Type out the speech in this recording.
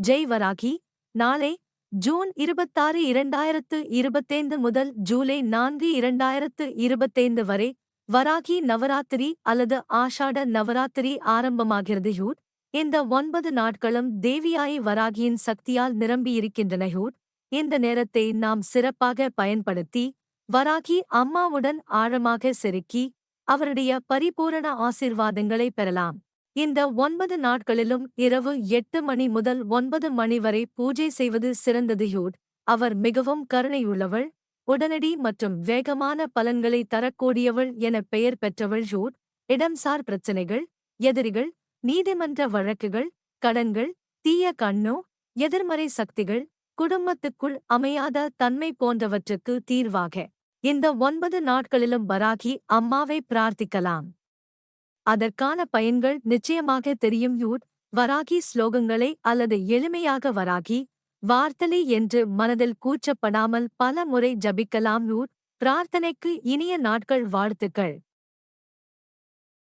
ஜெய் வராகி நாளை ஜூன் இருபத்தாறு இரண்டாயிரத்து இருபத்தைந்து முதல் ஜூலை நான்கு இரண்டாயிரத்து இருபத்தைந்து வரை வராகி நவராத்திரி அல்லது ஆஷாட நவராத்திரி ஆரம்பமாகிறது. யூட் இந்த ஒன்பது நாட்களும் தேவியாய் வராகியின் சக்தியால் நிரம்பியிருக்கின்றன. யூட் இந்த நேரத்தை நாம் சிறப்பாக பயன்படுத்தி வராகி அம்மாவுடன் ஆழமாக செருக்கி அவருடைய பரிபூரண ஆசிர்வாதங்களை பெறலாம். இந்த ஒன்பது நாட்களிலும் இரவு எட்டு மணி முதல் ஒன்பது மணி வரை பூஜை செய்வது சிறந்தது யூட் அவர் மிகவும் கருணையுள்ளவள் உடனடி மற்றும் வேகமான பலன்களை தரக்கூடியவள் என பெயர் பெற்றவள் யூட் இடம்சார் பிரச்சினைகள் எதிரிகள் நீதிமன்ற வழக்குகள் கடன்கள் தீய கண்ணோ எதிர்மறை சக்திகள் குடும்பத்துக்குள் அமையாத தன்மை போன்றவற்றுக்கு தீர்வாக இந்த ஒன்பது நாட்களிலும் வராகி அம்மாவை பிரார்த்திக்கலாம். அதற்கான பயன்கள் நிச்சயமாக தெரியும். யூட் வராகி ஸ்லோகங்களை அல்லது எளிமையாக வராகி வார்த்தலி என்று மனதில் கூச்சப்படாமல் பல முறை ஜபிக்கலாம். யூட் பிரார்த்தனைக்கு இனிய நாட்கள் வாழ்த்துக்கள்.